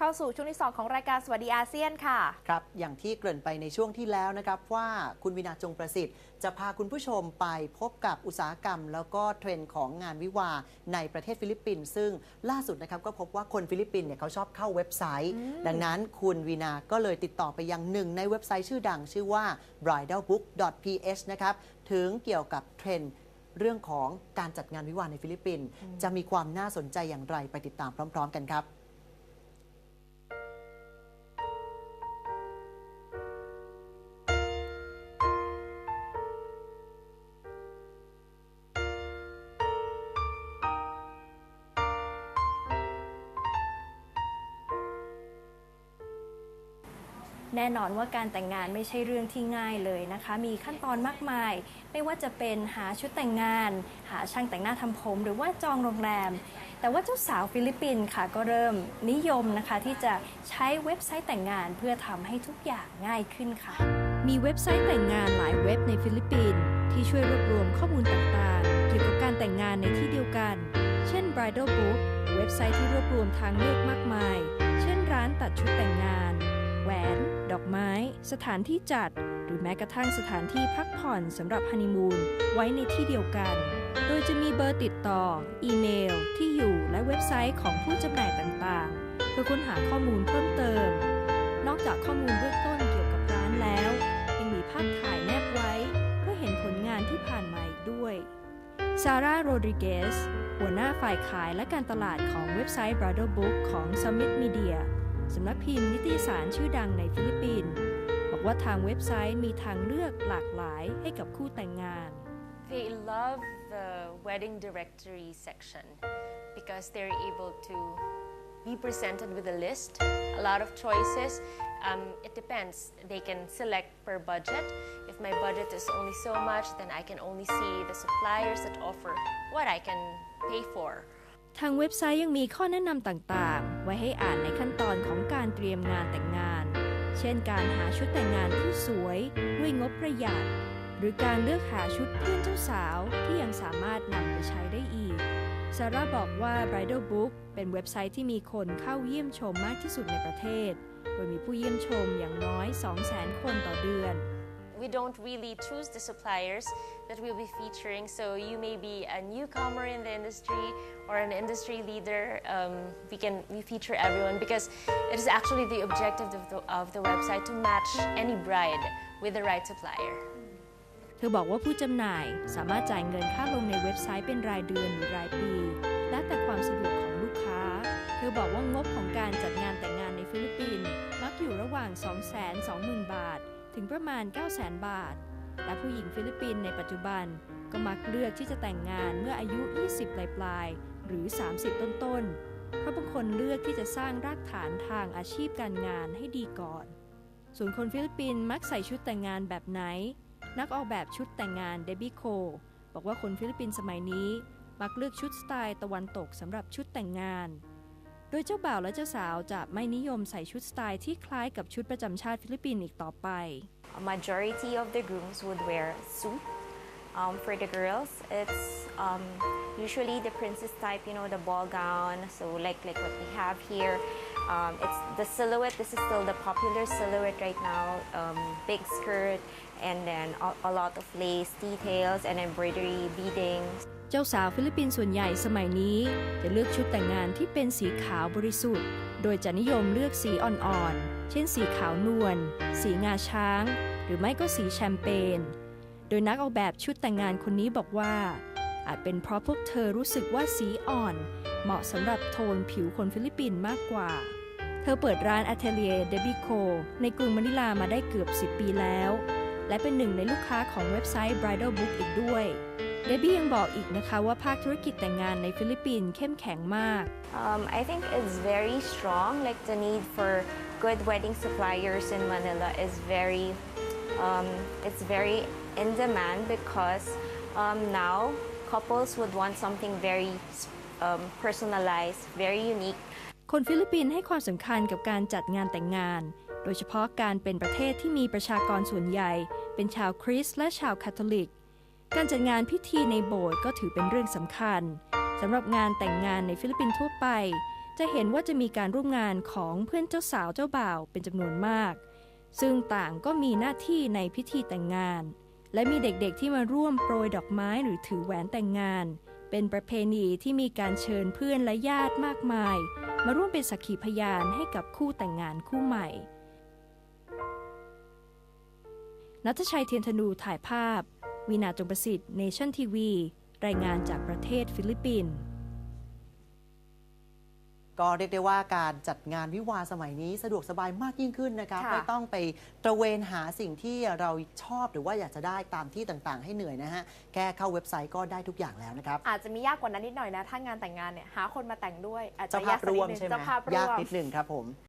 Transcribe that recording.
เข้าสู่ช่วงที่ 2 ของรายการสวัสดีอาเซียนค่ะ ครับ อย่างที่เกริ่นไปในช่วงที่แล้วนะครับว่าคุณวินาจงประสิทธิ์ จะพาคุณผู้ชมไปพบกับอุตสาหกรรม แล้วก็เทรนด์ของงานวิวาห์ในประเทศฟิลิปปินส์ซึ่งล่าสุดนะครับก็พบว่าคนฟิลิปปินส์เนี่ยเขาชอบเข้าเว็บไซต์ ดังนั้นคุณวีนาก็เลยติดต่อไปยังหนึ่งในเว็บไซต์ชื่อดังชื่อว่า bridalbook.ph นะครับถึงเกี่ยวกับเทรนด์เรื่องของการจัดงานวิวาห์ในฟิลิปปินส์จะมีความน่าสนใจอย่างไรไปติดตามพร้อม ๆ กันครับ แน่นอนว่าการแต่งงานไม่ใช่เรื่องที่ง่ายเลยนะคะ มีขั้นตอนมากมาย ไม่ว่าจะเป็นหาชุดแต่งงาน หาช่างแต่งหน้าทำผม หรือว่าจองโรงแรม แต่ว่าเจ้าสาวฟิลิปปินส์ค่ะก็เริ่มนิยมนะคะ ที่จะใช้เว็บไซต์แต่งงานเพื่อทำให้ทุกอย่างง่ายขึ้นค่ะ มีเว็บไซต์แต่งงานหลายเว็บในฟิลิปปินส์ที่ช่วยรวบรวมข้อมูลต่างๆ เกี่ยวกับการแต่งงานในที่เดียวกัน เช่น Bridal Book เว็บไซต์ที่รวบรวมทางเลือกมากมาย เช่นร้านตัดชุดแต่งงาน แหวน อกไม้ สถานที่จัด หรือแม้กระทั่งสถานที่พักผ่อนสำหรับฮันนีมูนไว้ในที่เดียวกัน โดยจะมีเบอร์ติดต่อ อีเมล ที่อยู่และเว็บไซต์ของผู้จำหน่ายต่างๆ เพื่อค้นหาข้อมูลเพิ่มเติม นอกจากข้อมูลเบื้องต้นเกี่ยวกับร้านแล้ว ยังมีภาพถ่ายแนบไว้ เพื่อเห็นผลงานที่ผ่านมาอีกด้วยซาร่าโรดริเกสหัวหน้าฝ่ายขายและการตลาดของเว็บไซต์ Brother Book ของ Summit Media สำนักพิมพ์นิตยสารชื่อดังในฟิลิปปินส์บอกว่าทางเว็บไซต์มีทางเลือกหลากหลายให้กับคู่แต่งงาน They love the wedding directory section because they're able to be presented with a list, a lot of choices. Um, it depends. They can select per budget. If my budget is only so much, then I can only see the suppliers that offer what I can pay for. ทางเว็บไซต์ยังมีข้อแนะนำต่างๆ ไว้ให้อ่านในขั้นตอนของการเตรียมงานแต่งงาน เช่นการหาชุดแต่งงานที่สวยด้วยงบประหยัด หรือการเลือกหาชุดเพื่อนเจ้าสาวที่ยังสามารถนำไปใช้ได้อีกซาร่าบอกว่า Bridal Book เป็นเว็บไซต์ที่มีคนเข้าเยี่ยมชมมากที่สุดในประเทศ โดยมีผู้เยี่ยมชมอย่างน้อย 200,000 คนต่อเดือน We don't really choose the suppliers that we'll be featuring, so you may be a newcomer in the industry or an industry leader. Um, we can we feature everyone because it is actually the objective of the, of the website to match any bride with the right supplier. เธอบอกว่าผู้จำหน่ายสามารถจ่ายเงินค่าลงในเว็บไซต์เป็นรายเดือนหรือรายปี แล้วแต่ความสะดวกของลูกค้า เธอบอกว่างบของการจัดงานแต่งงานในฟิลิปปินส์มักอยู่ระหว่าง 220,000 บาท ถึงประมาณ900,000 บาท และผู้หญิงฟิลิปปินส์ในปัจจุบันก็มักเลือกที่จะแต่งงานเมื่ออายุ 20 ปลายปลายๆหรือ 30 ต้นๆ เพราะบางคนเลือกที่จะสร้างรากฐานทางอาชีพการงานให้ดีก่อน ส่วนคนฟิลิปปินส์มักใส่ชุดแต่งงานแบบไหน นักออกแบบชุดแต่งงานเดบิโคบอกว่าคนฟิลิปปินส์สมัยนี้ มักเลือกชุดสไตล์ตะวันตกสำหรับชุดแต่งงาน โดยเจ้าบ่าวและเจ้าสาวจะไม่นิยมใส่ชุดสไตล์ที่คล้ายกับชุดประจำชาติฟิลิปปินส์อีกต่อไป A majority of the grooms would wear suit. Um, for the girls, it's um, usually the princess type, you know, the ball gown. So like like what we have here, um, it's the silhouette. This is still the popular silhouette right now. Um, big skirt, and then a, a lot of lace details and embroidery beadings. เจ้าสาวฟิลิปปินส์ส่วนใหญ่สมัยนี้ จะเลือกชุดแต่งงานที่เป็นสีขาวบริสุทธิ์ โดยจะนิยมเลือกสีอ่อนๆ เช่นสีขาวนวล สีงาช้าง หรือไม่ก็สีแชมเปญ โดยนักออกแบบชุดแต่งงานคนนี้บอกว่า อาจเป็นเพราะพวกเธอรู้สึกว่าสีอ่อน เหมาะสำหรับโทนผิวคนฟิลิปปินส์มากกว่า ธอเปิดร้าน Atelier d e b i c o ในกรุงมะนิลามาได้เกือบ 10 ปีแล้ว และเป็นหนึ่งในลูกค้าของเว็บไซต์ Bridal Book อีกด้วยเดบี้ยังบอกอีกนะคะว่าภาคธุรกิจแต่งงานในฟิลิปปินส์เข้มแข็งมาก Um, I think it's very strong. Like the need for good wedding suppliers in Manila is very, um, it's very in demand because um, now couples would want something very um, personalized, very unique. คนฟิลิปปินส์ให้ความสำคัญกับการจัดงานแต่งงาน โดยเฉพาะการเป็นประเทศที่มีประชากรส่วนใหญ่ เป็นชาวคริสต์และชาวคาทอลิก การจัดงานพิธีในโบสถ์ก็ถือเป็นเรื่องสำคัญสำหรับงานแต่งงานในฟิลิปปินส์ทั่วไป จะเห็นว่าจะมีการร่วมงานของเพื่อนเจ้าสาวเจ้าบ่าวเป็นจำนวนมาก ซึ่งต่างก็มีหน้าที่ในพิธีแต่งงาน และมีเด็กๆที่มาร่วมโปรยดอกไม้หรือถือแหวนแต่งงาน เป็นประเพณีที่มีการเชิญเพื่อนและญาติมากมาย มาร่วมเป็นสักขีพยานให้กับคู่แต่งงานคู่ใหม่ นัทชัยเทียนธนูถ่ายภาพวีนาจงประสิทธิ์เนชั่นทีวี รายงานจากประเทศฟิลิปปินส์ ก็เรียกได้ว่าการจัดงานวิวาห์สมัยนี้สะดวกสบายมากยิ่งขึ้นนะครับค่ะไม่ต้องไปตระเวนหาสิ่งที่เราชอบหรือว่าอยากจะได้ตามที่ต่างๆ ให้เหนื่อยนะฮะแค่เข้าเว็บไซต์ก็ได้ทุกอย่างแล้วนะครับอาจจะมียากกว่านั้นนิดหน่อยนะถ้างานแต่งงานเนี่ยหาคนมาแต่งด้วยอาจจะเจ้าภาพยกสักร่วมนิดนึงใช่ไหมเจ้าภาพร่ยากวมนิดหนึ่งครับผม